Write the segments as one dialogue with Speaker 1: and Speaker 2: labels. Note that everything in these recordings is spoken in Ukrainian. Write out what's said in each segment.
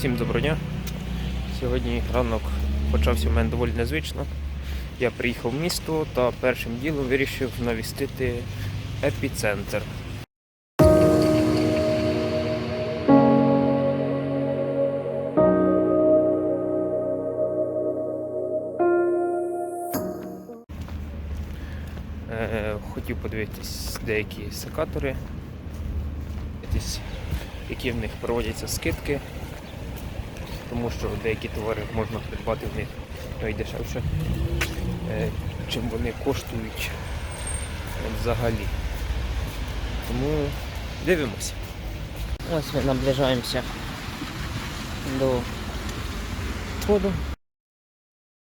Speaker 1: Всім доброго дня. Сьогодні ранок почався в мене доволі незвично. Я приїхав в місто та першим ділом вирішив навістити епіцентр. Е, Хотів подивитись деякі секатори, які в них проводяться скидки тому що деякі товари можна придбати в них навіть дешевше, е, чим вони коштують взагалі. Тому дивимося.
Speaker 2: Ось ми наближаємося до входу.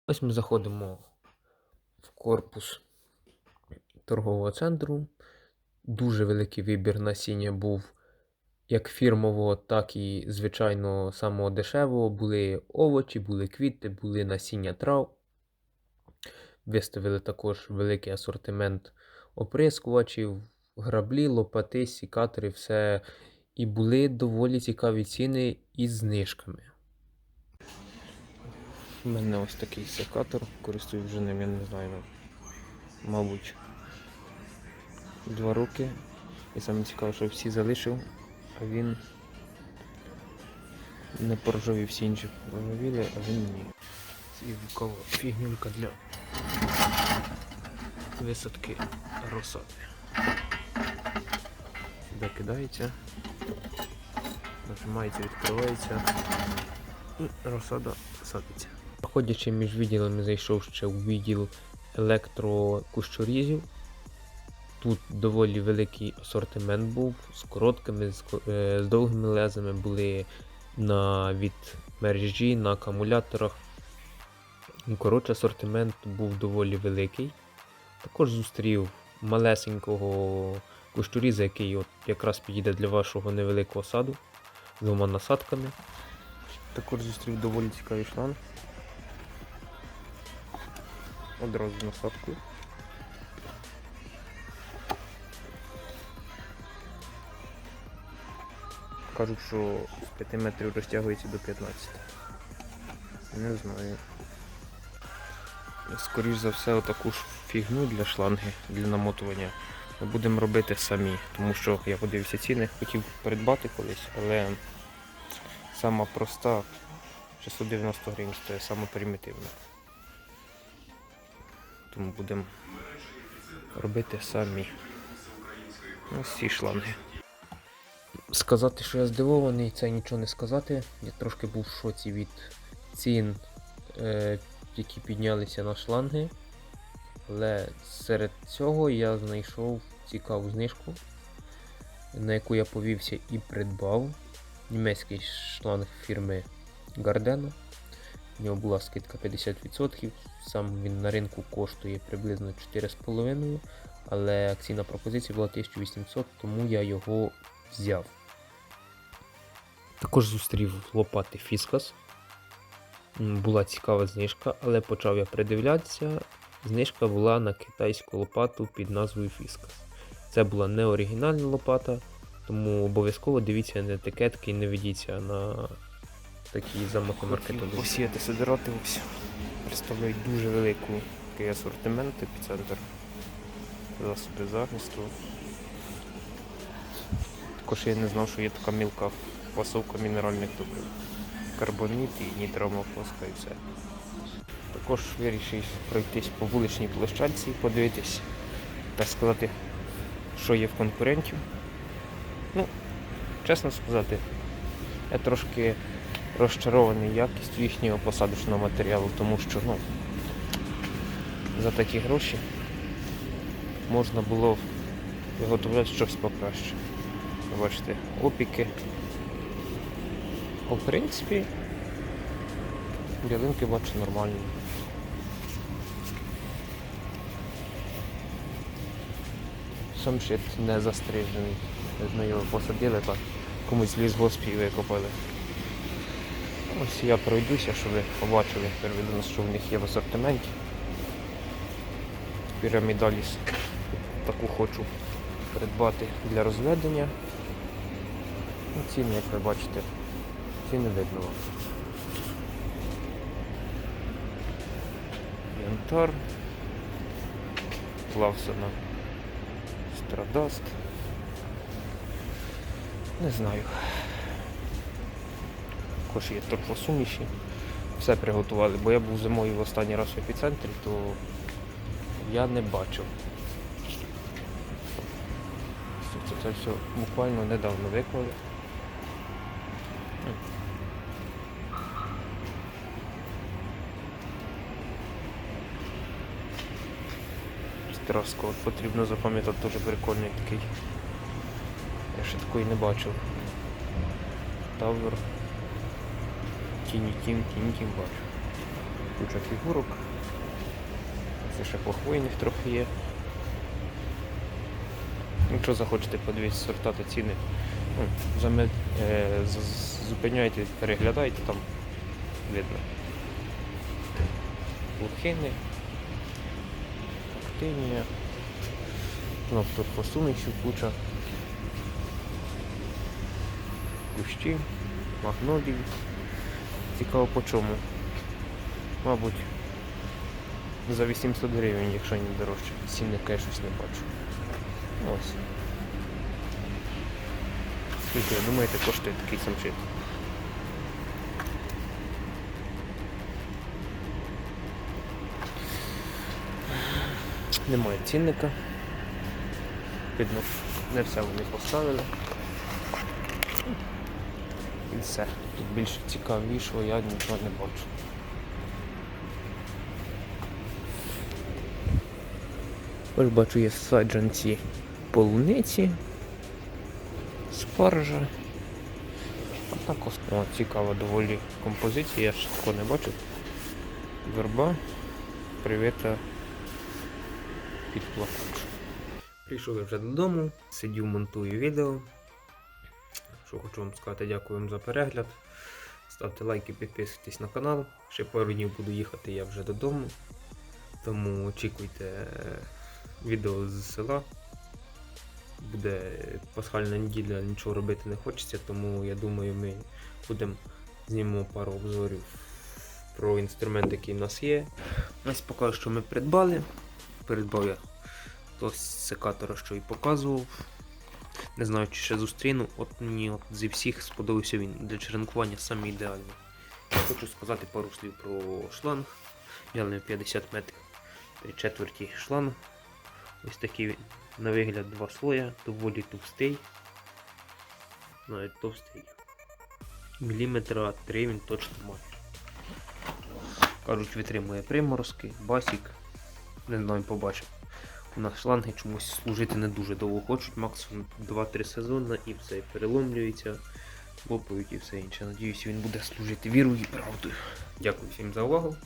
Speaker 1: Ось ми заходимо в корпус торгового центру. Дуже великий вибір насіння був як фірмового, так і, звичайно, самого дешевого. Були овочі, були квіти, були насіння трав. Виставили також великий асортимент оприскувачів, граблі, лопати, сікатори, все. І були доволі цікаві ціни із знижками. У мене ось такий секатор, користуюсь вже ним, я не знаю, ну, мабуть, два роки. І саме цікаве, що всі залишив, він не поржавів всі інші поржавіли, а він ні. Цікава фігнюлька для висадки розсади. Сюди кидається, нажимається, відкривається і розсада садиться. Проходячи між відділами, зайшов ще у відділ електрокущорізів. Тут доволі великий асортимент був з короткими, з, е, з довгими лезами були на від мережі, на акумуляторах. Коротше, асортимент був доволі великий. Також зустрів малесенького кущуріза, який от якраз підійде для вашого невеликого саду з двома насадками. Також зустрів доволі цікавий шланг. Одразу насадкою. Кажуть, що з 5 метрів розтягується до 15. Не знаю. Скоріш за все, отаку ж фігню для шланги, для намотування ми будемо робити самі, тому що я подивився ціни, хотів придбати колись, але сама проста 690 гривень стоїть, сама примітивна. Тому будемо робити самі. Ось ці шланги. Сказати, що я здивований, це нічого не сказати. Я трошки був в шоці від цін, е, які піднялися на шланги. Але серед цього я знайшов цікаву знижку, на яку я повівся і придбав. Німецький шланг фірми Gardena. У нього була скидка 50%. Сам він на ринку коштує приблизно 4,5, але акційна пропозиція була 1800, тому я його взяв. Також зустрів лопати Фіскас. Була цікава знижка, але почав я придивлятися. Знижка була на китайську лопату під назвою Фіскас. Це була не оригінальна лопата, тому обов'язково дивіться на етикетки і не ведіться на такі замахи маркетингу. Посіяти сидирати ось представляють дуже велику такий асортимент епіцентр засоби захисту. Також я не знав, що є така мілка фасовка мінеральних добрив. Карбоніт і нітромофоска і все. Також вирішив пройтись по вуличній площадці, подивитись, так сказати, що є в конкурентів. Ну, чесно сказати, я трошки розчарований якістю їхнього посадочного матеріалу, тому що ну, за такі гроші можна було виготовляти щось покраще. Бачите, опіки. А в принципі, ялинки бачу нормальні. Сам щит не застрижений. Ми його посадили так, комусь ліс госпі викопали. Ось я пройдуся, щоб ви побачили первідно, що в них є в асортименті. Пірамідаліс. Таку хочу придбати для розведення. Ну, Ціни, як ви бачите, Ці не видно вам. Янтар. Клавсона. Страдаст. Не знаю. Також є торфосуміші. Все приготували, бо я був зимою в останній раз в епіцентрі, то я не бачив. Це все буквально недавно виклали. Страско от потрібно запам'ятати дуже прикольний такий. Я ще такої не бачив. Тавр. Тіні тім, тіні бачу. Куча фігурок. Це ще похвойних трохи є. Якщо захочете подивитися сорта та ціни, ну, заме- е, зупиняйте, переглядайте, там видно. Лухини, актинія, ну, тут посумішів куча. Кущі, магнолії. Цікаво по чому. Мабуть, за 800 гривень, якщо не дорожче. Цінника я щось не бачу. Ось. Скільки ви думаєте, коштує такий самшит? Немає цінника. Видно, не все вони поставили. І все. Тут більше цікавішого я нічого не бачу. Ось бачу є саджанці полуниці, спаржа. А так о, цікава доволі композиція, я ж такого не бачив. Верба, привіта під плакач. Прийшов я вже додому, сидів, монтую відео. Що хочу вам сказати, дякую вам за перегляд. Ставте лайки, підписуйтесь на канал. Ще пару днів буду їхати я вже додому. Тому очікуйте е, відео з села. Буде пасхальна неділя, нічого робити не хочеться, тому я думаю, ми будемо знімемо пару обзорів про інструмент, який в нас є. Ось поки що ми придбали. Придбав я того секатора, що і показував. Не знаю, чи ще зустріну. От мені от зі всіх сподобався він для черенкування саме ідеальний. Хочу сказати пару слів про шланг. Взяли 50 метрів 3 четверті шланг. Ось такий він. На вигляд два слоя, доволі товстий. Навіть товстий. Міліметра 3 він точно має. Кажуть, витримує приморозки, басік. Не знаю, побачив. У нас шланги чомусь служити не дуже довго хочуть, максимум 2-3 сезони і все переломлюється, лопають і все інше. Надіюсь, він буде служити вірою і правдою. Дякую всім за увагу.